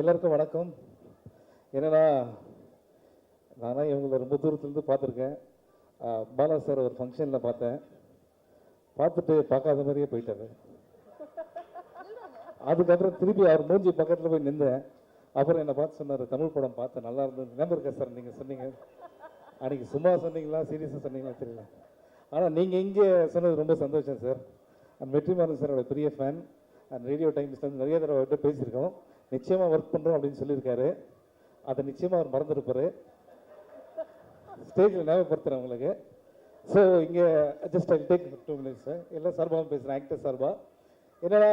எல்லாருக்கும் வணக்கம். என்னென்னா நானும் இவங்களை ரொம்ப தூரத்துலேருந்து பார்த்துருக்கேன். பாலா சார் ஒரு ஃபங்க்ஷனில் பார்த்தேன். பார்த்துட்டு பார்க்காத மாதிரியே போயிட்டாரு. அதுக்கப்புறம் திருப்பி அவர் மூஞ்சி பக்கத்தில் போய் நின்றேன். அப்புறம் என்னை பார்த்து சொன்னார் தமிழ் படம் பார்த்தேன் நல்லா இருந்தது ஞாபகம் இருக்கா சார் நீங்கள் சொன்னீங்க? அன்றைக்கி சும்மா சொன்னீங்களா சீரியஸாக சொன்னீங்களா தெரியல. ஆனால் நீங்கள் இங்கே சொன்னது ரொம்ப சந்தோஷம் சார். வெற்றிமாறன் சாரோட பெரிய ஃபேன் அண்ட் ரேடியோ டைம்ஸ்லேருந்து நிறைய தடவை அவர்கிட்ட பேசியிருக்கோம். நிச்சயமாக ஒர்க் பண்ணுறோம் அப்படின்னு சொல்லியிருக்காரு. அதை நிச்சயமாக அவர் மறந்துருப்பார். ஸ்டேஜில் ஞாபகப்படுத்துகிறேன் உங்களுக்கு. ஸோ இங்கே just I take two minutes எல்லாம் சார்பாகவும் பேசுகிறேன் ஆக்டர் சார்பா. என்னன்னா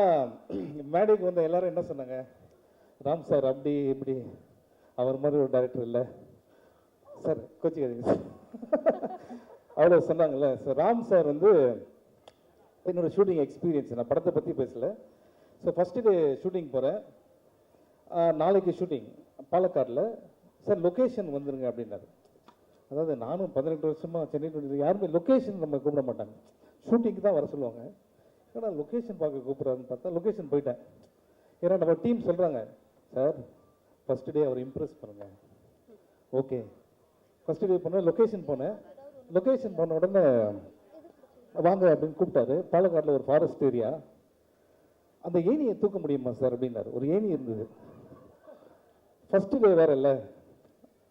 மேடைக்கு வந்த எல்லாரும் என்ன சொன்னாங்க? ராம் சார் அப்படி இப்படி. அவர் மாதிரி ஒரு டைரக்டர் இல்லை. சார் கோச்சிக்காதீங்க சார் அவ்வளோ சொன்னாங்கல்ல. சார் ராம் சார் வந்து என்னோடய ஷூட்டிங் எக்ஸ்பீரியன்ஸ் நான் படத்தை பற்றி பேசலை. ஸோ ஃபஸ்ட்டு ஷூட்டிங் போகிறேன் நாளைக்கு ஷூட்டிங் பாலக்காடில். சார் லொக்கேஷன் வந்துருங்க அப்படின்னாரு. அதாவது நானும் பதினெட்டு வருஷமாக சென்னை யாருமே லொக்கேஷன் நம்ம கூப்பிட மாட்டாங்க. ஷூட்டிங்க்கு தான் வர சொல்லுவாங்க. ஏன்னா லொக்கேஷன் பார்க்க கூப்பிட்றாருன்னு பார்த்தா லொக்கேஷன் போயிட்டேன். ஏன்னா நம்ம டீம் சொல்கிறாங்க சார் ஃபஸ்ட் டே அவர் இம்ப்ரெஸ் பண்ணுங்கள் ஓகே ஃபஸ்ட் டே போனேன் லொக்கேஷன் போனேன். லொக்கேஷன் போன உடனே வாங்க அப்படின்னு கூப்பிட்டாரு. பாலக்காட்டில் ஒரு ஃபாரஸ்ட் ஏரியா அந்த ஏணியை தூக்க முடியுமா சார் அப்படின்னாரு. ஒரு ஏணி இருந்தது. ஃபஸ்ட்டு டே வேற இல்லை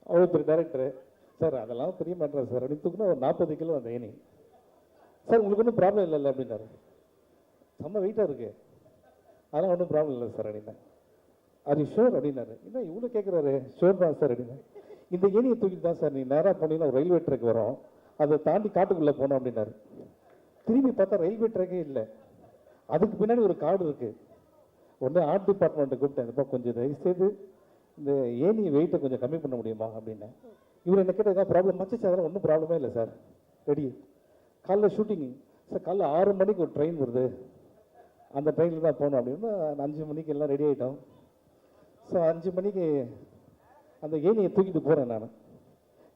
அவ்வளோ பெரிய டேரக்டரு சார் அதெல்லாம் பெரிய மேட்ரா சார். அப்படின்னு தூக்குனா ஒரு நாற்பது கிலோ அந்த ஏணி. சார் உங்களுக்கு ஒன்றும் ப்ராப்ளம் இல்லைல்ல அப்படின்னாரு. செம்ம வெயிட்டாக இருக்கு. அதெல்லாம் ஒன்றும் ப்ராப்ளம் இல்லை சார் அப்படின்னா அது ஷோர் அப்படின்னாரு. என்ன இவ்வளோ கேட்குறாரு ஷோர் தான் சார் அப்படின்னு இந்த ஏனியை தூக்கிட்டு தான் சார் நீ நேராக போனீங்கன்னா ஒரு ரயில்வே ட்ராக் வரும். அதை தாண்டி காட்டுக்குள்ளே போனோம் அப்படின்னாரு. திரும்பி பார்த்தா ரயில்வே ட்ராக்கே இல்லை. அதுக்கு பின்னாடி ஒரு காடு இருக்குது உடனே ஆர்ட் டிபார்ட்மெண்ட்டை கூப்பிட்டேன். இந்த கொஞ்சம் தயவு செய்து இந்த ஏணி வெயிட்டை கொஞ்சம் கம்மி பண்ண முடியுமா அப்படின்னேன் இவர் என்ன கேட்டால் ப்ராப்ளம் மச்சிச்சு அதெல்லாம் ஒன்றும் ப்ராப்ளமே இல்லை சார் ரெடி காலைல ஷூட்டிங் சார் காலைல ஆறு மணிக்கு ஒரு ட்ரெயின் வருது. அந்த ட்ரெயினில் தான் போகணும். அப்படின்னு நான் அஞ்சு மணிக்கு எல்லாம் ரெடி ஆகிட்டோம் ஸோ அஞ்சு மணிக்கு அந்த ஏணியை தூக்கிட்டு போகிறேன் நான்.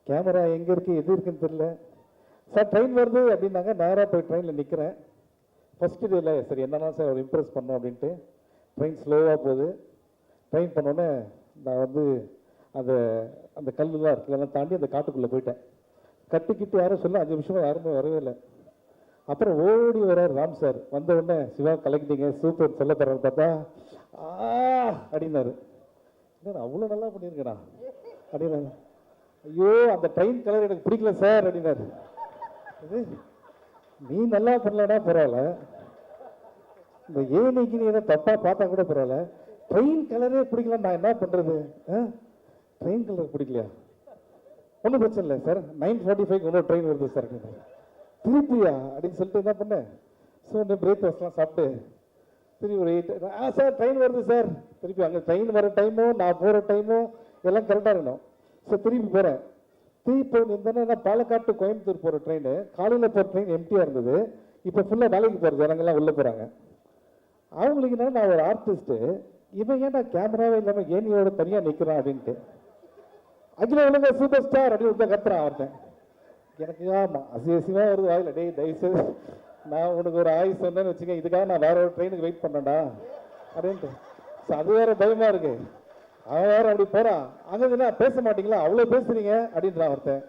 கேமரா எங்கே இருக்குது எது இருக்குன்னு தெரியல. சார் ட்ரெயின் வருது அப்படின்னாங்க. நேராக போய் ட்ரெயினில் நிற்கிறேன் ஃபஸ்ட்டு டேல சரி என்னென்னா சார் இம்ப்ரெஸ் பண்ணோம் அப்படின்ட்டு. ட்ரெயின் ஸ்லோவாக போகுது. ட்ரெயின் பண்ணோன்னே நான் வந்து அந்த அந்த கல்லுலாம் இருக்கு தாண்டி அந்த காட்டுக்குள்ளே போயிட்டேன். கட்டிக்கிட்டு யாரும் சொல்ல அஞ்சு நிமிஷமா யாருமே வரவே இல்லை. அப்புறம் ஓடி வர்றார் ராம் சார். வந்த உடனே சிவா கலக்கிட்டீங்க சூப்பர் சொல்ல தர்றாரு பார்த்தா ஆ அப்படின்னாரு. என்ன அவ்வளோ நல்லா பண்ணியிருக்கேனா அப்படின்னாரு. ஐயோ அந்த ட்ரெயின் கலர் எனக்கு பிடிக்கல சார் அப்படின்னாரு. இது நீ நல்லா பண்ணலன்னா பரவாயில்ல. இந்த ஏனிக்கு நீ எதை தப்பாக பார்த்தா கூட பரவாயில்ல. ட்ரெயின் கலரே பிடிக்கல நான் என்ன பண்ணுறது ட்ரெயின் கலர் பிடிக்கலையா? ஒன்றும் பிரச்சனை இல்லை சார் நைன் ஃபார்ட்டி ஃபைவ் ஒன்றும் ட்ரெயின் வருது சார் திருப்பியா? அப்படின்னு சொல்லிட்டு என்ன பண்ணேன் ஸோ ஒன்று பிரேக்ஃபாஸ்ட்லாம் சாப்பிட்டு திருப்பி ஒரு எயிட் ஆ சார் ட்ரெயின் வருது சார் திருப்பி அங்கே ட்ரெயின் வர டைமும் நான் போகிற டைமும் எல்லாம் கரெக்டாக இருக்கணும். ஸோ திருப்பி போகிறேன் திருப்பி போய் பாலக்காட்டு கோயம்புத்தூர் போகிற ட்ரெயின் காலையில் போகிற ட்ரெயின் எம்டியாக இருந்தது. இப்போ ஃபுல்லாக வேலைக்கு போகிற ஜனங்கள்லாம் உள்ளே போகிறாங்க அவங்களுக்கு என்ன நான் ஒரு ஆர்டிஸ்ட்டு இவன் ஏன்டா கேமராவே இல்லாமல் ஏனியோட தனியாக நிற்கிறான் அப்படின்ட்டு. அகில விழுந்த சூப்பர் ஸ்டார் அப்படின்னு ஒருத்தன் கத்துறான் அவர்கிட்ட எனக்கு ஆமா அசிவசியமாக வருது வாயில். டேய் தயவுசெய்து நான் உனக்கு ஒரு ஆய் சொன்னேன்னு வச்சுக்க இதுக்காக நான் வேற ஒரு ட்ரெயினுக்கு வெயிட் பண்ணேன்டா அப்படின்ட்டு. ஸோ அது வேற பயமாக இருக்கு. அவன் வேற அப்படி போகிறான் அங்கே என்ன பேச மாட்டீங்களா? அவ்வளோ பேசுறீங்க? அப்படின்றான் ஒருத்தன்.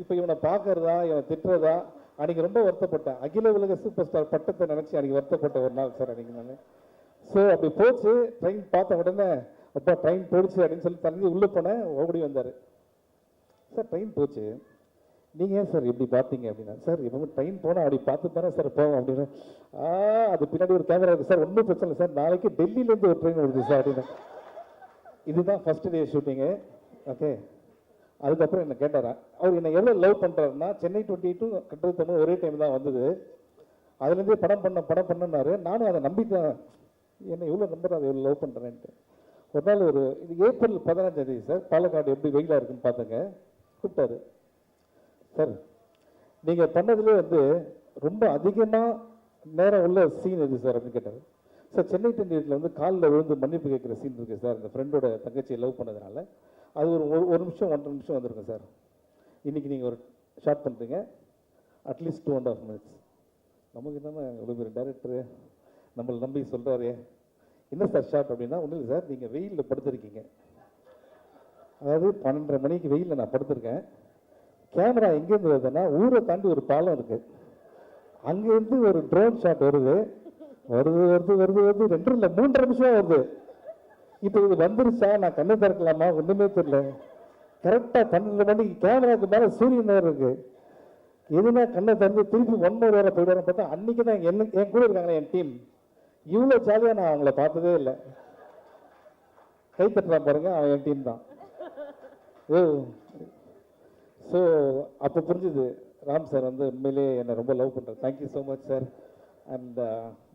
இப்போ இவனை பார்க்கறதா இவனை திட்டுறதா அன்றைக்கி ரொம்ப வருத்தப்பட்டேன். அகில உலக சூப்பர் ஸ்டார் பட்டத்தை நினச்சி அன்றைக்கி வருத்தப்பட்ட ஒரு நாள் சார் அன்னைக்கு நான். ஸோ அப்படி போச்சு ட்ரெயின் பார்த்த உடனே அப்பா ட்ரெயின் போயிடுச்சு அப்படின்னு சொல்லி தள்ளி உள்ளே போனேன் ஓடி வந்தார். சார் ட்ரெயின் போச்சு. நீங்கள் ஏன் சார் இப்படி பார்த்தீங்க? அப்படின்னா சார் இவங்க ட்ரெயின் போனால் அப்படி பார்த்து தானே சார் போவோம் அப்படின்னு ஆ அது பின்னாடி ஒரு கேமரா இருக்குது சார் ஒன்றும் பிரச்சனை இல்லை சார் நாளைக்கு டெல்லியிலேருந்து ஒரு ட்ரெயின் வருது சார் அப்படின்னு. இதுதான் ஃபர்ஸ்ட் டே ஷூட்டிங்கு ஓகே அதுக்கப்புறம் என்னை கேட்டாரா அவர் என்னை எவ்வளோ லவ் பண்ணுறாருன்னா சென்னை டுவெண்ட்டி டூ கட்டுரை தமிழ் ஒரே டைம் தான் வந்தது. அதுலேருந்தே படம் பண்ண படம் பண்ணனாரு நானும் அதை நம்பி தான் என்னை எவ்வளோ நம்பர் அதை எவ்வளோ லவ் பண்ணுறேன்ட்டு ஒரு நாள் ஒரு இது ஏப்ரல் பதினஞ்சாந்தேதி சார் பாலக்காடு எப்படி வெயிலாக இருக்குன்னு பார்த்துங்க. கூப்பிட்டாரு. சார் நீங்கள் பண்ணதுலேயே வந்து ரொம்ப அதிகமாக நேரம் உள்ள சீன் எது சார் அப்படின்னு கேட்டார். சார் சென்னை டென்டியில் வந்து காலில் விழுந்து மன்னிப்பு கேட்குற சீன் இருக்குது சார். இந்த ஃப்ரெண்டோட தங்கச்சியை லவ் பண்ணதுனால அது ஒரு ஒரு நிமிஷம் ஒன்றரை நிமிஷம் வந்திருக்கும் சார். இன்றைக்கி நீங்கள் ஒரு ஷார்ட் பண்ணுறீங்க at least two and half minutes நமக்கு தானே ஒரு பேர் டேரக்டரு நம்மளை நம்பி சொல்கிறாரு என்ன சார் ஷார்ட் அப்படின்னா ஒன்றும் இல்லை சார் நீங்கள் வெயிலில் படுத்துருக்கீங்க. அதாவது பன்னெண்டரை மணிக்கு வெயிலில் நான் படுத்திருக்கேன். கேமரா எங்கேருந்து வருதுன்னா ஊரை தாண்டி ஒரு பாலம் இருக்குது அங்கேருந்து ஒரு ட்ரோன் ஷாட் வருது. வருது வருது வருது வருது. ரெண்டு இல்லை மூன்றரை நிமிஷம் வருது. இப்போ இது வந்துருச்சா? நான் கண்ணு திறக்கலாமா? ஒன்றுமே தெரியல. கரெக்டாக பன்னெண்டு மணிக்கு கேமராவுக்கு மேலே சூரியன் வேறு இருக்கு. எதுனா கண்ணை திறந்து திருப்பி ஒன் ஹவர் வேற போயிடுவாங்க பார்த்தா அன்னைக்கு தான் என்ன என் கூட இருக்காங்களே என் டீம் இவ்வளோ ஜாலியாக நான் அவங்கள பார்த்ததே இல்லை. கை தட்டுறான் பாருங்க அவன் என் டீம் தான். ஓ ஸோ அப்போ புரிஞ்சுது. ராம் சார் வந்து உண்மையிலேயே என்னை ரொம்ப லவ் பண்ணுறேன் thank you so much sir and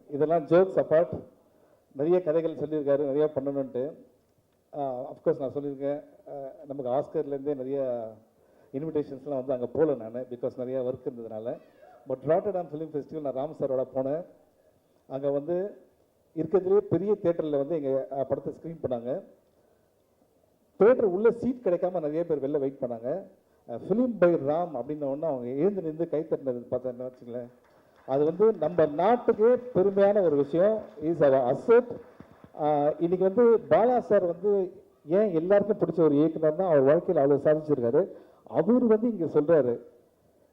இதெல்லாம் ஜோக்ஸ் அப்பார்ட் நிறைய கதைகள் சொல்லியிருக்காரு நிறையா பண்ணணுன்ட்டு அஃப்கோர்ஸ் uh, நான் சொல்லியிருக்கேன். Uh, நமக்கு ஆஸ்கர்லேருந்தே நிறைய இன்விடேஷன்ஸ்லாம் வந்து அங்கே போகல நான் பிகாஸ் நிறையா ஒர்க் இருந்ததுனால. பட் ராட்டர்டாம் ஃபிலிம் ஃபெஸ்டிவல் நான் ராம் சாரோட போனேன். அங்கே வந்து இருக்கிறதுலே பெரிய தேட்டரில் வந்து எங்கள் படத்தை ஸ்க்ரீன் பண்ணாங்க. தேட்டர் உள்ளே சீட் கிடைக்காம நிறைய பேர் வெளில வெயிட் பண்ணாங்க. ஃபிலிம் பை ராம் அப்படின்ன உடனே அவங்க எழுந்து நின்று கை தட்டினது பார்த்தேன்னு வச்சுங்களேன் அது வந்து நம்ம நாட்டுக்கே பெருமையான ஒரு விஷயம். இஸ் அவர் அசட் இன்னைக்கு வந்து பாலா சார் வந்து ஏன் எல்லாருக்கும் பிடிச்ச ஒரு இயக்குனர் தான் அவர் வாழ்க்கையில் அவ்வளோ சாதிச்சிருக்காரு. அவர் வந்து இங்கே சொல்கிறாரு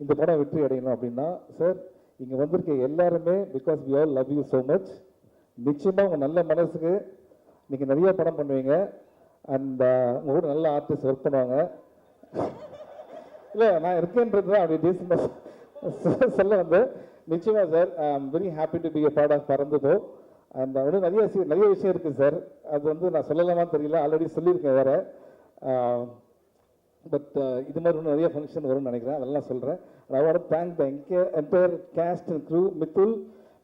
இந்த படம் வெற்றி அடையணும் அப்படின்னா சார் இங்கே வந்திருக்க எல்லாருமே because we all love you so much நிச்சயமாக உங்கள் நல்ல மனசுக்கு நீங்கள் நிறைய படம் பண்ணுவீங்க. அண்ட் uh, உங்கள் கூட நல்ல ஆர்டிஸ்ட் ஒர்க் பண்ணுவாங்க. இல்லை நான் இருக்கேன்றது தான் அப்படி டீசெண்டாக சொல்ல வந்து நிச்சயமாக sir I am very happy to be a part of Paranthu Po. அந்த uh, நிறைய நிறைய விஷயம் இருக்குது சார் அது வந்து நான் சொல்லலாமான்னு தெரியல. ஆல்ரெடி சொல்லியிருக்கேன் வேறு. பட் uh, இது மாதிரி இன்னும் நிறைய ஃபங்க்ஷன் வரும்னு நினைக்கிறேன். அதெல்லாம் சொல்கிறேன் I what thank the entire cast and crew Mithul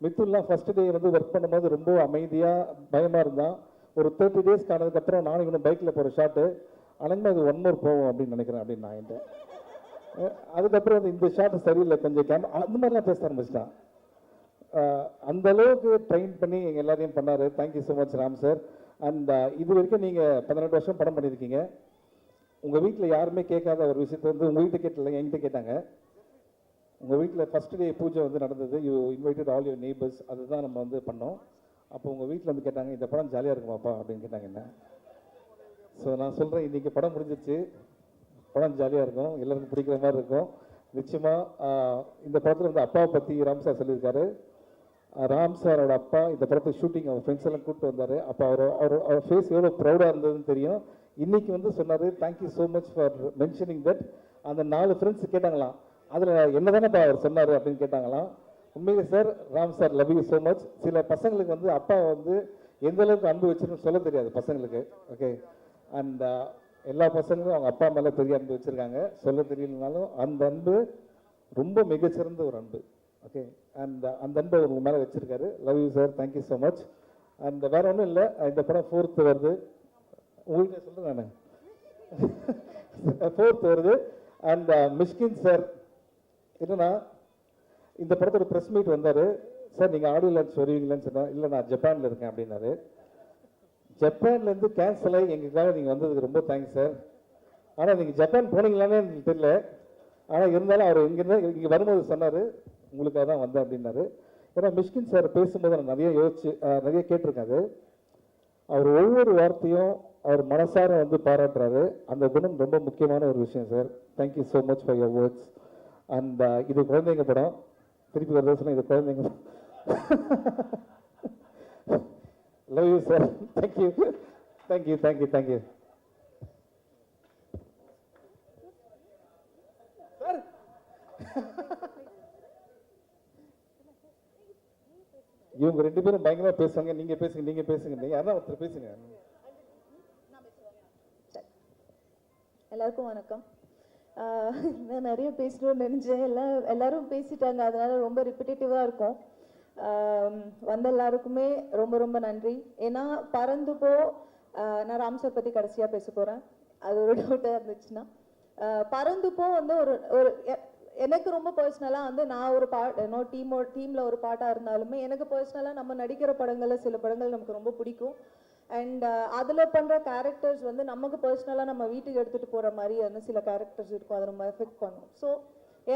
மித்துல்லாம் first day வந்து ஒர்க் பண்ணும்போது ரொம்ப அமைதியாக பயமாக இருந்தான் ஒரு தேர்ட்டி டேஸ் காணதுக்கப்புறம் நானும் இவனும் பைக்கில் போகிற ஷாட்டு அனங்கமாக இது ஒன் மோர் போவோம் அப்படின்னு நினைக்கிறேன் அப்படின்னு நான் என்கிட்ட அதுக்கப்புறம் வந்து இந்த ஷாட்டு சரியில்லை கொஞ்சம் கேம் அந்த மாதிரிலாம் பேச ஆரம்பிச்சிட்டான். அந்த அளவுக்கு ட்ரெயின் பண்ணி எங்கள் எல்லாரையும் பண்ணார். Thank you so much Ram sir and இது வரைக்கும் நீங்கள் பதினெட்டு வருஷம் படம் பண்ணியிருக்கீங்க. உங்கள் வீட்டில் யாருமே கேட்காத ஒரு விஷயத்தை வந்து உங்கள் வீட்டை கேட்டல என்கிட்ட கேட்டாங்க. உங்கள் வீட்டில் ஃபர்ஸ்ட் டே பூஜை வந்து நடந்தது. You invited all your neighbours அதுதான் நம்ம வந்து பண்ணோம். அப்போ உங்கள் வீட்டில் வந்து கேட்டாங்க இந்த படம் ஜாலியாக இருக்குமாப்பா அப்படின்னு கேட்டாங்க என்ன? ஸோ நான் சொல்கிறேன் இன்றைக்கி படம் முடிஞ்சிச்சு படம் ஜாலியாக இருக்கும். எல்லாருக்கும் பிடிக்கிற மாதிரி இருக்கும். நிச்சயமாக இந்த படத்தில் வந்து அப்பாவை பற்றி ராம் சார் சொல்லியிருக்காரு. ராம் சாரோட அப்பா இந்த படத்தை ஷூட்டிங் அவர் ஃப்ரெண்ட்ஸ் எல்லாம் கூப்பிட்டு வந்தார். அப்போ அவர் அவர் அவர் ஃபேஸ் எவ்வளோ ப்ரௌடாக இருந்ததுன்னு தெரியும். இன்றைக்கி வந்து சொன்னார் thank you so much for mentioning that அந்த நாலு ஃப்ரெண்ட்ஸ் கேட்டாங்களாம் அதில் என்ன தானே அவர் சொன்னார் அப்படின்னு கேட்டாங்களாம். உண்மையிலே sir Ram sir love you so much சில பசங்களுக்கு வந்து அப்பா வந்து எந்த அளவுக்கு அன்பு வச்சிருன்னு சொல்ல தெரியாது பசங்களுக்கு ஓகே அண்ட் uh, எல்லா பசங்களும் அவங்க அப்பா மேலே பெரிய அன்பு வச்சுருக்காங்க. சொல்ல தெரியலனாலும் அந்த அன்பு ரொம்ப மிகச்சிறந்த ஒரு அன்பு ஓகே அண்ட் uh, அந்த அன்பை உங்கள் மேலே வச்சுருக்காரு. Love you sir thank you so much and வேற ஒன்றும் இல்லை. இந்த படம் ஃபோர்த்து வருது. உங்கள்கிட்ட சொல்லுங்க நான். ஃபோர்த் வருது. அண்ட் மிஷ்கின் சார் என்னன்னா இந்த படத்தோட ப்ரெஸ் மீட் வந்தார். சார் நீங்கள் ஆடியோ லான்ச் வருவீங்களான்னு சொன்னால் இல்லை நான் ஜப்பானில் இருக்கேன் அப்படின்னாரு. ஜப்பான்லேருந்து கேன்சல் ஆகி எங்களுக்காக நீங்கள் வந்ததுக்கு ரொம்ப தேங்க்ஸ் சார். ஆனால் நீங்கள் ஜப்பான் போனீங்களானே எனக்கு தெரியல. ஆனால் இருந்தாலும் அவர் இங்கேருந்து இங்கே வரும்போது சொன்னார் உங்களுக்காக தான் வந்தேன் அப்படின்னாரு. ஏன்னா மிஷ்கின் சார் பேசும்போது நான் நிறைய யோசிச்சு நிறைய கேட்டிருக்காரு. அவர் ஒவ்வொரு வார்த்தையும் அவர் மனசார வந்து பாராட்டுறாரு. அந்த குணம் ரொம்ப முக்கியமான ஒரு விஷயம் sir. Thank you so much for your words and இது குழந்தைங்க படம். திருப்பி ஒரு சொன்னால் இது குழந்தைங்க love you sir thank you thank you thank you thank you இவங்க ரெண்டு பேரும் பயங்கரமா பேசுவாங்க. நீங்க பேசுங்க நீங்க பேசுங்க. நீங்க யாரா ஒருத்தர் பேசுங்க. எல்லாருக்கும் வணக்கம். நான் நிறைய பேசணும்னு நினைச்சேன். எல்லாம் எல்லாரும் பேசிட்டாங்க. அதனால ரொம்ப ரிப்பிட்டேட்டிவாக இருக்கும். வந்த எல்லாருக்குமே ரொம்ப ரொம்ப நன்றி. ஏன்னா பறந்து போ நான் ராம் சார் பற்றி கடைசியாக பேச போகிறேன் அது ஒரு டவுட்டாக இருந்துச்சுன்னா. பறந்து போ வந்து ஒரு ஒரு எனக்கு ரொம்ப பர்சனலாக வந்து நான் ஒரு பாட் என்னோட டீமோ டீமில் ஒரு பாட்டாக இருந்தாலுமே எனக்கு பர்சனலாக நம்ம நடிக்கிற படங்களில் சில படங்கள் நமக்கு ரொம்ப பிடிக்கும். அண்ட் அதில் பண்ணுற கேரக்டர்ஸ் வந்து நமக்கு பர்சனலாக நம்ம வீட்டுக்கு எடுத்துகிட்டு போகிற மாதிரி வந்து சில கேரக்டர்ஸ் இருக்கும். அதை நம்ம எஃபெக்ட் பண்ணும் ஸோ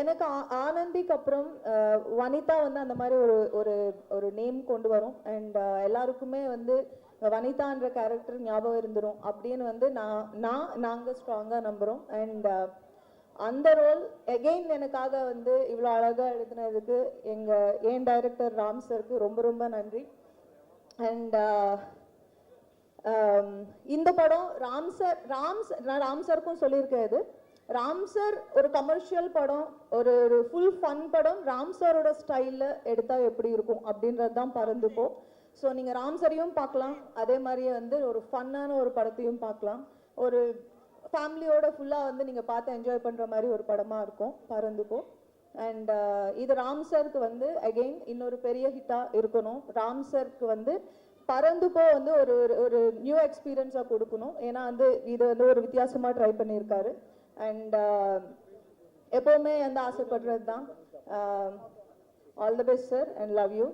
எனக்கு ஆ- ஆனந்திக்கு அப்புறம் uh, வனிதா வந்து அந்த மாதிரி ஒரு ஒரு ஒரு நேம் கொண்டு வரும். அண்ட் uh, எல்லாருக்குமே வந்து வனிதான்ற கேரக்டர் ஞாபகம் இருந்துரும். அப்படின்னு வந்து நான் நான் நாங்கள் ஸ்ட்ராங்காக நம்புகிறோம் அண்ட் uh, அந்த ரோல் எகெயின் எனக்காக வந்து இவ்வளோ அழகாக எழுதினதுக்கு எங்கள் ஏன் டைரக்டர் ராம் சருக்கு ரொம்ப ரொம்ப நன்றி. அண்ட் இந்த படம் ராம் சார் ராம் நான் ராம் சருக்கும் சொல்லியிருக்கேன் இது ராம் சார் ஒரு கமர்ஷியல் படம் ஒரு ஒரு ஃபுல் ஃபன் படம் ராம் சாரோட ஸ்டைலில் எடுத்தால் எப்படி இருக்கும் அப்படின்றது தான் பறந்துப்போம் ஸோ நீங்கள் ராம்சரையும் பார்க்கலாம். அதே மாதிரியே வந்து ஒரு ஃபன்னான ஒரு படத்தையும் பார்க்கலாம். ஒரு ஃபேமிலியோட ஃபுல்லாக வந்து நீங்கள் பார்த்து என்ஜாய் பண்ணுற மாதிரி ஒரு படமாக இருக்கும். பறந்துப்போம் அண்ட் இது ராம்சருக்கு வந்து அகெயின் இன்னொரு பெரிய ஹிட்டாக இருக்கணும். ராம்சருக்கு வந்து பறந்துப்போ வந்து ஒரு ஒரு- நியூ எக்ஸ்பீரியன்ஸாக கொடுக்கணும். ஏன்னா வந்து இது வந்து ஒரு வித்தியாசமாக ட்ரை பண்ணியிருக்காரு. அண்ட் எப்போவுமே வந்து ஆசைப்படுறது தான் all the best sir and love you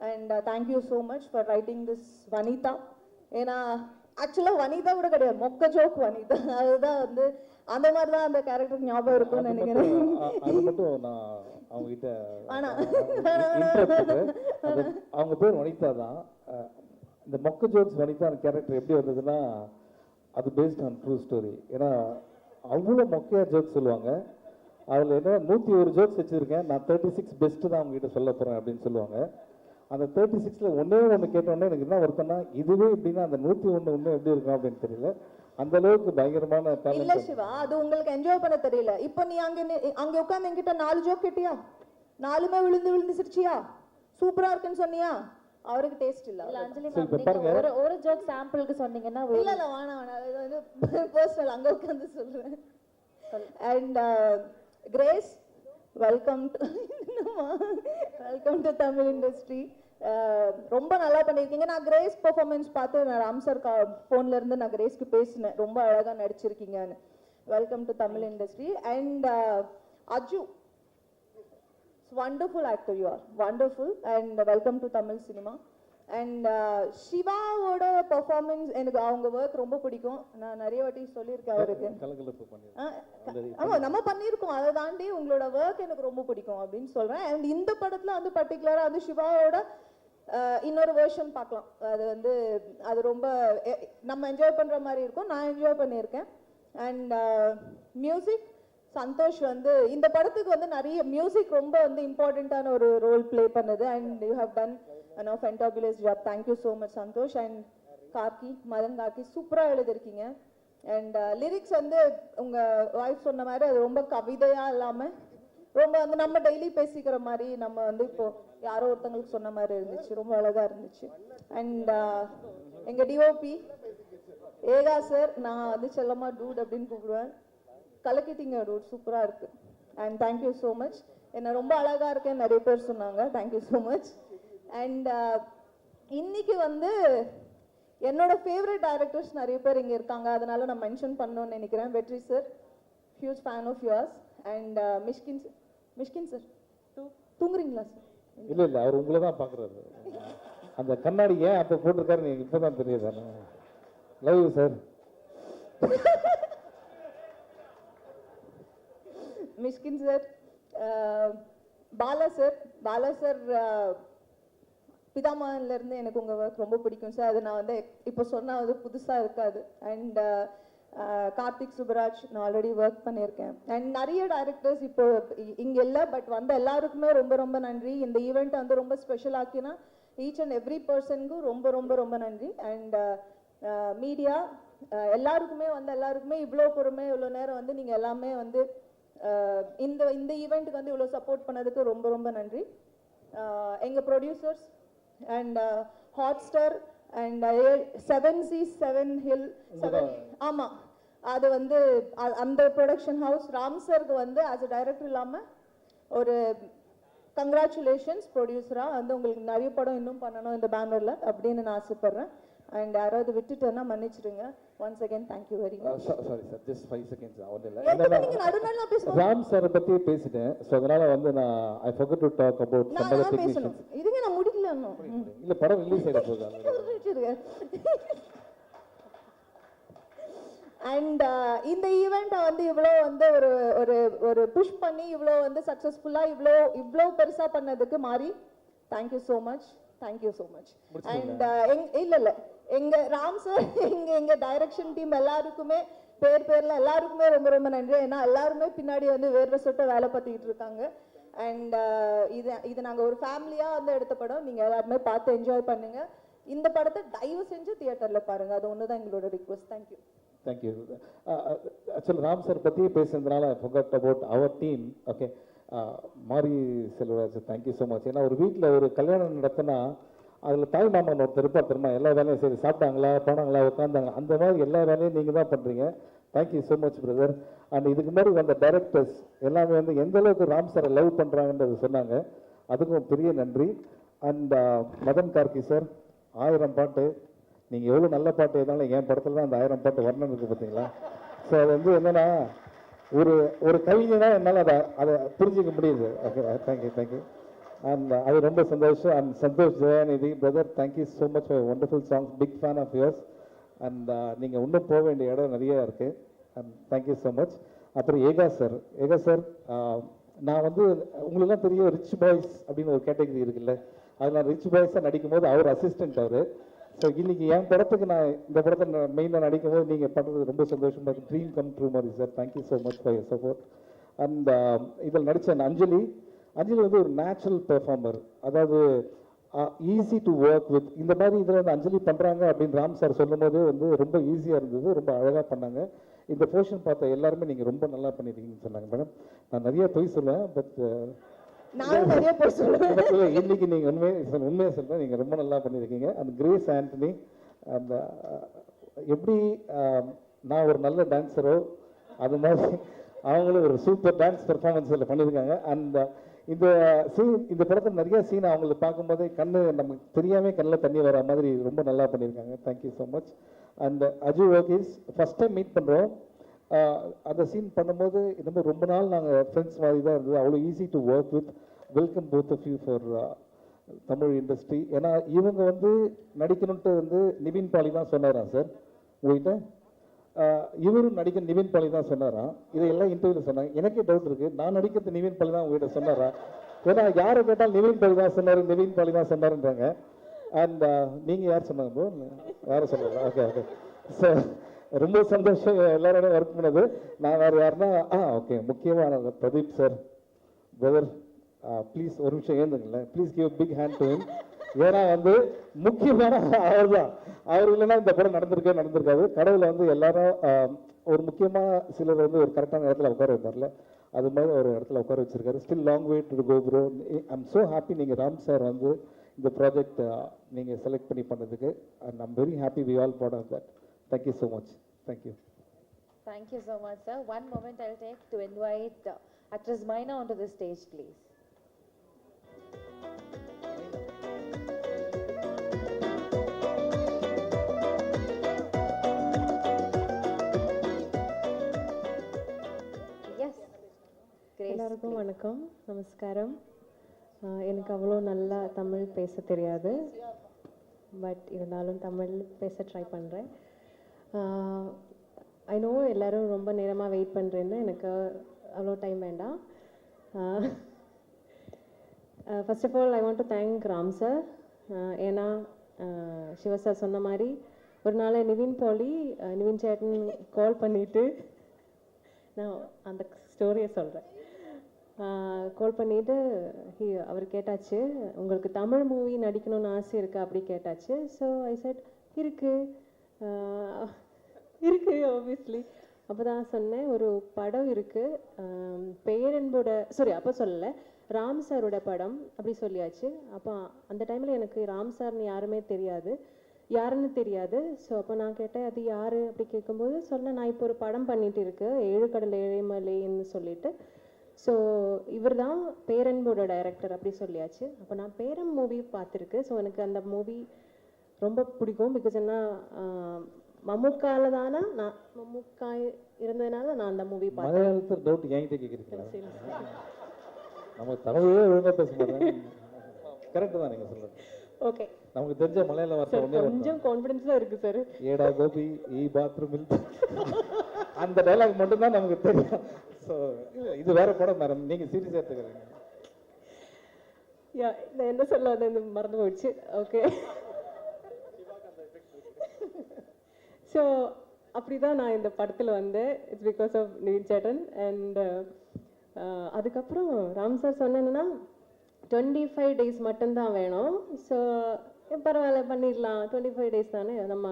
and thank you so much for writing this Vanitha ஏன்னா ஆக்சுவலாக வனிதா கூட கிடையாது. மொக்க ஜோக் வனிதா அதுதான் வந்து அந்த மாதிரி தான் அந்த கேரக்டர் ஞாபகம் இருக்கும்னு நினைக்கிறேன். அவங்க கிட்ட அவங்க பேர் வனிதா தான். இந்த மொக்க ஜோக்ஸ் வனிதா அந்த கேரக்டர் எப்படி வந்ததுன்னா அது பேஸ்ட் ஆன் ட்ரூ ஸ்டோரி ஏன்னா அவ்வளோ மொக்கையா ஜோக்ஸ் சொல்லுவாங்க. அதில் என்ன நூற்றி ஒரு ஜோக்ஸ் வச்சுருக்கேன். நான் தேர்ட்டி சிக்ஸ் பெஸ்ட்டு தான் அவங்க கிட்ட சொல்ல போகிறேன் அப்படின்னு சொல்லுவாங்க. அந்த தேர்ட்டி சிக்ஸில் ஒன்றே ஒன்று கேட்டோன்னே எனக்கு என்ன வருத்தம்னா இதுவே எப்படின்னா அந்த நூற்றி ஒன்று ஒன்று எப்படி இருக்கும் அப்படின்னு தெரியல. அந்த அளவுக்கு பயங்கரமான இல்ல சிவா அது உங்களுக்கு என்ஜாய் பண்ண தெரியல. இப்போ நீ அங்க அங்க உட்கார்ந்து என்கிட்ட நாலு ஜோக் கேட்டியா? நாலுமே விழுந்து விழுந்து சிரிச்சியா? சூப்பரா இருக்குன்னு சொன்னியா? அவருக்கு டேஸ்ட் இல்ல. இல்ல அஞ்சலி மேம். ஒரு ஒரு ஜோக் சாம்பிளுக்கு சொன்னீங்கன்னா இல்ல இல்ல வேணாம் வேணாம். இது வந்து பர்சனல் அங்க உட்கார்ந்து சொல்றேன். And Grace welcome to welcome to Tamil industry ரொம்ப நல்லா பண்ணியிருக்கீங்க. நான் கிரேஸ் பெர்ஃபார்மன்ஸ் பார்த்து நான் ராம் சார் ஃபோன்ல இருந்து நான் கிரேஸ்க்கு பேசினேன். ரொம்ப அழகா நடிச்சிருக்கீங்கன்னு. Welcome to Tamil industry and Aju wonderful actor you are. Wonderful. And welcome to tamil cinema. And சிவாவோட performance எனக்கு அவங்க ஒர்க் ரொம்ப பிடிக்கும். நான் நிறைய வாட்டி சொல்லியிருக்கேன் அவருக்கு. கலகலப்பு பண்ணி ஆ, ஆமா நம்ம பண்ணியிருக்கோம். அதை தாண்டி உங்களோட ஒர்க் எனக்கு ரொம்ப பிடிக்கும் அப்படின்னு சொல்றேன். அண்ட் இந்த படத்துல வந்து பர்டிகுலரா வந்து சிவாவோட இன்னொரு வேர்ஷன் பார்க்கலாம். அது வந்து அது ரொம்ப நம்ம என்ஜாய் பண்ற மாதிரி இருக்கும். நான் என்ஜாய் பண்ணியிருக்கேன். அண்ட் மியூசிக் சந்தோஷ் வந்து இந்த படத்துக்கு வந்து நிறைய மியூசிக் ரொம்ப வந்து இம்பார்ட்டண்ட்டான ஒரு ரோல் ப்ளே பண்ணுது. And you have done a fantabulous job thank you so much Santhosh and Kakki Madan Kakki சூப்பராக எழுதிருக்கீங்க. அண்ட் லிரிக்ஸ் uh, வந்து உங்கள் ஒய்ஃப் சொன்ன மாதிரி அது ரொம்ப கவிதையாக இல்லாமல் ரொம்ப வந்து நம்ம டெய்லி பேசிக்கிற மாதிரி நம்ம வந்து இப்போ யாரோ ஒருத்தங்களுக்கு சொன்ன மாதிரி இருந்துச்சு. ரொம்ப அழகாக இருந்துச்சு. அண்ட் எங்கள் டிஓபி ஏகா சார் நான் வந்து செல்லமா டூட் அப்படின்னு கூப்பிடுவேன். கலக்கிட்டீங்க டூட் சூப்பராக இருக்குது அண்ட் தேங்க்யூ ஸோ மச் என்ன ரொம்ப அழகாக இருக்கேன் நிறைய பேர் சொன்னாங்க. தேங்க்யூ ஸோ மச் அண்ட் இன்னைக்கு வந்து என்னோட ஃபேவரட் டைரக்டர்ஸ் நிறைய பேர் இங்க இருக்காங்க. அதனால நான் மென்ஷன் பண்ணணும்னு நினைக்கிறேன். Vetri sir huge fan of yours and Mysskin sir. Mysskin sir தூங்குறீங்களா sir இல்ல இல்ல அவர் உங்களை தான் பாக்குறாரு அந்த கண்ணாடி ஏன் அப்ப போட்டிருக்காரு எனக்கு இப்பதான் தெரியுது. Love sir Mysskin sir Bala sir Bala sir பிதாமகன்ல இருந்து எனக்கு உங்கள் ஒர்க் ரொம்ப பிடிக்கும் சார் அது நான் வந்து இப்போ சொன்னால் அது புதுசாக இருக்காது. And uh, uh, Karthik Subbaraj நான் ஆல்ரெடி ஒர்க் பண்ணியிருக்கேன். அண்ட் நிறைய டைரக்டர்ஸ் இப்போ இங்கே இல்லை பட் வந்த எல்லாருக்குமே ரொம்ப ரொம்ப நன்றி. இந்த ஈவெண்ட் வந்து ரொம்ப ஸ்பெஷல் ஆக்கினா ஈச் அண்ட் எவ்ரி பர்சனுக்கும் ரொம்ப ரொம்ப ரொம்ப நன்றி. அண்ட் மீடியா uh, எல்லாருக்குமே வந்து எல்லாருக்குமே இவ்வளோ பொறுமை இவ்வளோ நேரம் வந்து நீங்கள் எல்லாமே வந்து இந்த இந்த ஈவெண்ட்டுக்கு வந்து இவ்வளோ சப்போர்ட் பண்ணதுக்கு ரொம்ப ரொம்ப நன்றி. எங்கள் producers and Hotstar and seven C seven hill seven ஆமா. அது வந்து அந்த ப்ரொடக்ஷன் ஹவுஸ் ராம் சருக்கு வந்து ஆஸ் அ டைரக்டர் இல்லாம ஒரு கங்க்ராச்சுலேஷன்ஸ் ப்ரொடியூசரா வந்து உங்களுக்கு நிறைய படம் இன்னும் பண்ணணும் இந்த பேனர்ல அப்படின்னு நான் ஆசைப்படுறேன். அண்ட் யாராவது விட்டுட்டேன்னா மன்னிச்சிடுங்க. Once again thank you very much sorry sir just five seconds ஒன்றும் இல்லை. ராம் சாரை பத்தி பேசிட்டேன். ஸோ அதனால வந்து நான் I forgot to talk about இதுங்க ம். இல்ல. படம் ரிலீஸ் ஆயிட போகுது. அண்ட் இந்த ஈவெண்ட்டை வந்து இவ்வளோ வந்து ஒரு ஒரு ஒரு புஷ் பண்ணி இவ்வளோ வந்து சக்ஸஸ்ஃபுல்லாக இவ்வளோ இவ்வளோ பெருசாக பண்ணதுக்கு மாறி thank you so much thank you so much and இல்லை இல்லை. எங்க ராம் சார் எங்க எங்க டைரக்ஷன் டீம் எல்லாருக்குமே பேர் பேர்ல எல்லாருக்குமே ரொம்ப ரொம்ப நன்றி. ஏன்னா எல்லாருமே பின்னாடி வந்து வேர்வை சொட்ட வேலை பார்த்துக்கிட்டு இருக்காங்க. அண்ட் uh, இது இது நாங்கள் ஒரு ஃபேமிலியாக வந்து எடுத்த படம். நீங்கள் எல்லாருமே பார்த்து என்ஜாய் பண்ணுங்க. இந்த படத்தை தயவு செஞ்சு தியேட்டரில் பாருங்க. அது ஒன்று தான் எங்களோட request thank you thank you actually Ram sir பற்றி பேசுனதுனால forgot about our team okay Mari Selvaraj thank you so much ஏன்னா ஒரு வீட்டில் ஒரு கல்யாணம் நடத்தினா அதில் தாய் மாமன் ஒருத்தர் இருப்பார் தெரியுமா? எல்லா வேலையும் சரி சாப்பிட்டாங்களா போனாங்களா உட்காந்தாங்களா அந்த மாதிரி எல்லா வேலையும் நீங்கள் தான் பண்ணுறீங்க thank you so much brother and இதுக்கு முன்னாடி வந்த டைரக்டர்ஸ் எல்லாமே வந்து எந்த அளவுக்கு ராம் சாரை லவ் பண்ணுறாங்கன்றது சொன்னாங்க. அதுக்கும் பெரிய நன்றி. And uh, Madhan Karky sir ஆயிரம் பாட்டு. நீங்கள் எவ்வளோ நல்ல பாட்டு இருந்தாலும் என் படத்தில் தான் அந்த ஆயிரம் பாட்டு வர்ணம் இருக்குது பார்த்தீங்களா ஸோ அது வந்து என்னென்னா ஒரு ஒரு கவிஞனா என்னால் அதை அதை புரிஞ்சிக்க முடியுது. ஓகே தேங்க்யூ தேங்க்யூ அண்ட் அது ரொம்ப சந்தோஷம். And Santhosh Jayanithi brother thank you so much for wonderful songs big fan of yours and நீங்கள் இன்னும் போக வேண்டிய இடம் நிறையா இருக்குது and um, thank you so much அப்புறம் ஏகா சார் ஏகா சார் um, நான் வந்து உங்களுக்குலாம் தெரியும் ரிச் பாய்ஸ் அப்படின்னு ஒரு கேட்டகரி இருக்குல்ல. அதில் நான் ரிச் பாய்ஸாக நடிக்கும்போது அவர் அசிஸ்டண்ட் அவர். ஸோ இன்னைக்கு என் படத்துக்கு நான் இந்த படத்தை நான் மெயினாக நடிக்கும்போது நீங்கள் பண்ணுறது ரொம்ப சந்தோஷமாக இருக்குது ட்ரீம் கம் ட்ரூ மாதிரி sir thank you so much for your support and இதில் நடித்த அஞ்சலி. அஞ்சலி வந்து ஒரு நேச்சுரல் பெர்ஃபார்மர் அதாவது ஈஸி டு ஒர்க் வித் இந்த மாதிரி இதில் வந்து அஞ்சலி பண்ணுறாங்க அப்படின்னு ராம் சார் சொல்லும்போது வந்து ரொம்ப ஈஸியாக இருந்தது ரொம்ப அழகாக பண்ணாங்க. இந்த போர்ஷன் பார்த்த எல்லாருமே நீங்கள் ரொம்ப நல்லா பண்ணியிருக்கீங்கன்னு சொன்னாங்க மேடம் நான் நிறைய பொய் சொல்லுவேன் பட் இன்னைக்கு நீங்க உண்மையை சொல் உண்மையை சொல்றேன் நீங்க ரொம்ப நல்லா பண்ணியிருக்கீங்க அந்த கிரேஸ் ஆண்டனி அந்த எப்படி நான் ஒரு நல்ல டான்ஸரோ அது மாதிரி அவங்களும் ஒரு சூப்பர் டான்ஸ் பெர்ஃபார்மன்ஸில் பண்ணியிருக்காங்க அந்த இந்த சீன் இந்த படத்தில் நிறைய சீன் அவங்களை பார்க்கும்போதே கண்ணு நமக்கு தெரியாமல் கண்ணில் தண்ணி வர மாதிரி ரொம்ப நல்லா பண்ணியிருக்காங்க. Thank you so much and Aju okays first time meet பண்ணுறோம் அந்த சீன் பண்ணும்போது இந்த மாதிரி ரொம்ப நாள் நாங்கள் ஃப்ரெண்ட்ஸ் மாதிரி தான் இருந்தது. அவ்வளோ easy to work with welcome both of you for Tamil industry ஏன்னா இவங்க வந்து நடிக்கணுன்ட்டு வந்து நிபின் பாலி தான் சொன்னாராம் சார் உங்கள்கிட்ட இவரும் நடிக்க நிவின் பாலி தான் சொன்னாராம் இதையெல்லாம் இன்டர்வியூல சொன்னாங்க. எனக்கே டவுட் இருக்கு. நான் நடிக்கிறது நிவின் பாலி தான் உங்ககிட்ட சொன்னாரா? ஏன்னா யாரை கேட்டால் நிவின் பாலி தான் சொன்னாரு நிவின் பாலி தான் சொன்னாருன்றாங்க. அண்ட் நீங்க யார் சொன்னாங்க bro? யாரை சொல்லுங்க ஓகே ஓகே ஸோ ரொம்ப சந்தோஷம். எல்லாரோட ஒர்க் பண்ணது. நான் வேறு யாருன்னா ஆ ஓகே முக்கியமான பிரதீப் சார் பிரதர் ப்ளீஸ் ஒரு நிமிஷம் ஏந்துங்களேன் please give big hand to ஏன்னா வந்து முக்கியமான அவர் தான் அவர் இல்லைன்னா இந்த படம் நடந்திருக்கே நடந்திருக்காது. கடவுளை வந்து எல்லாரும் ஒரு முக்கியமாக சிலர் வந்து ஒரு கரெக்டான இடத்துல உட்கார வைப்பார்ல. அது மாதிரி ஒரு இடத்துல உட்கார வச்சிருக்காரு. Still long way to go bro I'm so happy நீங்கள் ராம் சார் வந்து இந்த ப்ராஜெக்ட் நீங்கள் செலக்ட் பண்ணி பண்ணதுக்கு and I'm very happy we all part of that thank you so much thank you thank you so much sir one moment I take to invite address Myna on to the stage stage, எல்லாருக்கும் வணக்கம். நமஸ்காரம். எனக்கு அவ்வளோ நல்லா தமிழ் பேச தெரியாது. But இருந்தாலும் தமிழ் பேச ட்ரை பண்ணுறேன் ஐ நோ எல்லாரும் ரொம்ப நேரமாக வெயிட் பண்ணுறேன்னு எனக்கு அவ்வளோ டைம் வேண்டாம். First of all I want to thank Ram sir ஏன்னா சிவ சார் சொன்ன மாதிரி ஒரு நாள் நிவின் பாலி நிவின் சேட்டன் கால் பண்ணிவிட்டு நான் அந்த ஸ்டோரியை சொல்கிறேன் கால் பண்ணிட்டு ஹி அவர் கேட்டாச்சு உங்களுக்கு தமிழ் மூவி நடிக்கணும்னு ஆசை இருக்கா? அப்படி கேட்டாச்சு. ஸோ ஐ செட் இருக்கு. இருக்கு ஆப்வியஸ்லி அப்போ தான் சொன்னேன் ஒரு படம் இருக்கு. பேரன்போட சாரி அப்போ சொல்லலை. ராம் சாரோட படம் அப்படி சொல்லியாச்சு. அப்போ அந்த டைமில் எனக்கு ராம் சார்னு யாருமே தெரியாது. யாருன்னு தெரியாது. ஸோ அப்போ நான் கேட்டேன் அது யார்? அப்படி கேட்கும்போது சொன்னேன் நான் இப்போ ஒரு படம் பண்ணிட்டு இருக்கு ஏழு கடல் ஏழைமலைன்னு சொல்லிட்டு. ஸோ இவர் தான் பேரன்போட டைரக்டர் அப்படி சொல்லியாச்சு. அப்போ நான் பேரன் மூவி பார்த்துருக்கு. ஸோ எனக்கு அந்த மூவி ரொம்ப பிடிக்கும். பிகாஸ் என்ன மம்முக்கால தானே நான் மம்முக்கா இருந்ததுனால நான் அந்த மூவி பார்த்தேன். டவுட் என்கிட்ட கேட்குறீங்களா நம்ம தமிழே ஒழுங்காக பேச மாட்டேன் கரெக்டு தான் நீங்கள் சொல்கிறது ஓகே நமக்கு தெரிஞ்ச மலையாள வார்த்தை கொஞ்சம் கான்ஃபிடென்ஸில் இருக்கு சார் ஏடா கோபி ஈ பாத்ரூமில் அந்த டைலாக் மட்டும்தான் நமக்கு தெரியும். ஸோ இல்லை இது வேற படம் மேடம் நீங்கள் சீரியஸாக எடுத்துக்கிறீங்க யா நான் என்ன சொல்ல வந்தேன் மறந்து போயிடுச்சு. ஓகே ஸோ அப்படி தான் நான் இந்த படத்தில் வந்தேன். It's because of Nivin chettan and அதுக்கப்புறம் ராம் சார் சொன்னேன்னா டுவெண்ட்டி ஃபைவ் டேஸ் மட்டும்தான் வேணும். ஸோ பரவாயில்ல பண்ணிடலாம். டுவெண்ட்டி ஃபைவ் டேஸ் தானே. நம்ம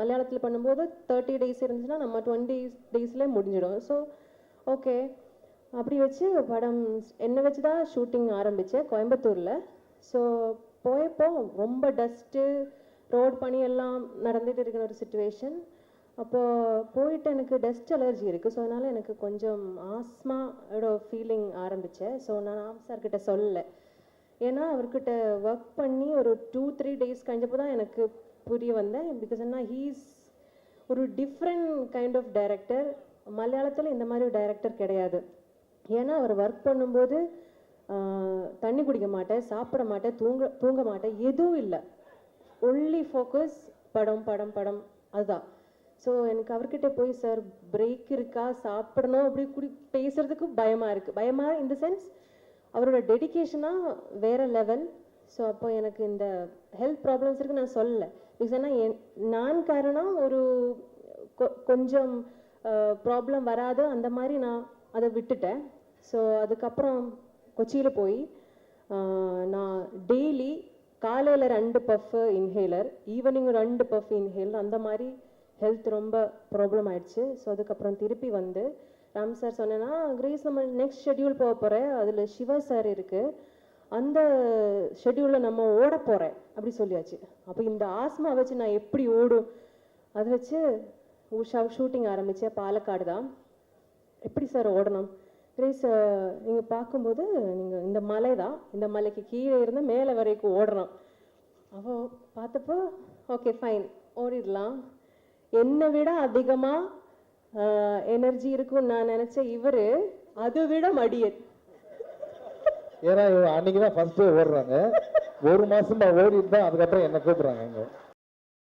மலையாளத்தில் பண்ணும்போது தேர்ட்டி டேஸ் இருந்துச்சுன்னா நம்ம டுவெண்ட்டி டேஸ்லேயே முடிஞ்சிடும். So okay. அப்படி வச்சு படம் என்னை வச்சு தான் ஷூட்டிங் ஆரம்பித்தேன் கோயம்புத்தூரில். ஸோ போயப்போ ரொம்ப டஸ்ட்டு ரோட் பணியெல்லாம் எல்லாம் இருக்கிற ஒரு சுச்சுவேஷன் அப்போது போயிட்டு எனக்கு டஸ்ட் அலர்ஜி இருக்குது ஸோ அதனால் எனக்கு கொஞ்சம் ஆஸ்மாவோட ஃபீலிங் ஆரம்பித்தேன் ஸோ நான் ராம் சார்கிட்ட சொல்லலை. ஏன்னா அவர்கிட்ட ஒர்க் பண்ணி ஒரு டூ த்ரீ டேஸ் கழிஞ்சப்போ தான் எனக்கு புரிய வந்தேன். பிகாஸ் என்ன ஹீஸ் ஒரு டிஃப்ரெண்ட் கைண்ட் ஆஃப் டைரக்டர் மலையாளத்தில் இந்த மாதிரி டைரக்டர் கிடையாது. ஏன்னா அவர் ஒர்க் பண்ணும்போது தண்ணி குடிக்க மாட்டேன் சாப்பிட மாட்டேன் தூங்க தூங்க மாட்டேன் எதுவும் இல்லை. ஒன்லி ஃபோக்கஸ் படம் படம் படம் அதுதான். ஸோ எனக்கு அவர்கிட்ட போய் சார் பிரேக் இருக்கா? சாப்பிடணும்? அப்படி குடி பேசுறதுக்கு பயமாக இருக்குது பயமாக இந்த சென்ஸ் அவரோட டெடிகேஷனாக வேற லெவல் ஸோ அப்போ எனக்கு இந்த ஹெல்த் ப்ராப்ளம்ஸ் இருக்கு நான் சொல்லலை. பிகாஸ் ஏன்னா என்- நான் காரணம் ஒரு கொ- கொஞ்சம் ப்ராப்ளம் வராது. அந்த மாதிரி நான் அதை விட்டுட்டேன். ஸோ அதுக்கப்புறம் கொச்சியில் போய் நான் டெய்லி காலையில் ரெண்டு பஃப் இன்ஹேலர் ஈவினிங் ரெண்டு பஃப் இன்ஹேலர் அந்த மாதிரி ஹெல்த் ரொம்ப ப்ராப்ளம் ஆயிடுச்சு. ஸோ அதுக்கப்புறம் திருப்பி வந்து ராம் சார் சொன்னேன்னா கிரேஸ் நம்ம நெக்ஸ்ட் ஷெட்யூல் போக போகிறேன் அதில் சிவா சார் இருக்குது அந்த ஷெட்யூலில் நம்ம ஓட போகிறேன் அப்படி சொல்லியாச்சு. அப்போ இந்த ஆஸ்மா வச்சு நான் எப்படி ஓடும்? அதை வச்சு உஷா ஷூட்டிங் ஆரம்பித்தேன் பாலக்காடு தான். எப்படி சார் ஓடணும்? கிரேஸ் நீங்கள் பார்க்கும்போது நீங்கள் இந்த மலை தான். இந்த மலைக்கு கீழே இருந்து மேலே வரைக்கும் ஓடுறோம் அப்போ பார்த்தப்போ ஓகே ஃபைன் ஓடிடலாம். என்னை விட அதிகமாக எனர்ஜி இருக்கும்னு நான் நினச்ச இவர் அதை விட மடியன். ஏன்னா அன்னைக்கு தான் ஃபர்ஸ்ட் ஓடுறாங்க. ஒரு மாசமா ஓடிட்டு தான் அதுக்கப்புறம் என்ன கூப்பிடுறாங்க இங்கே.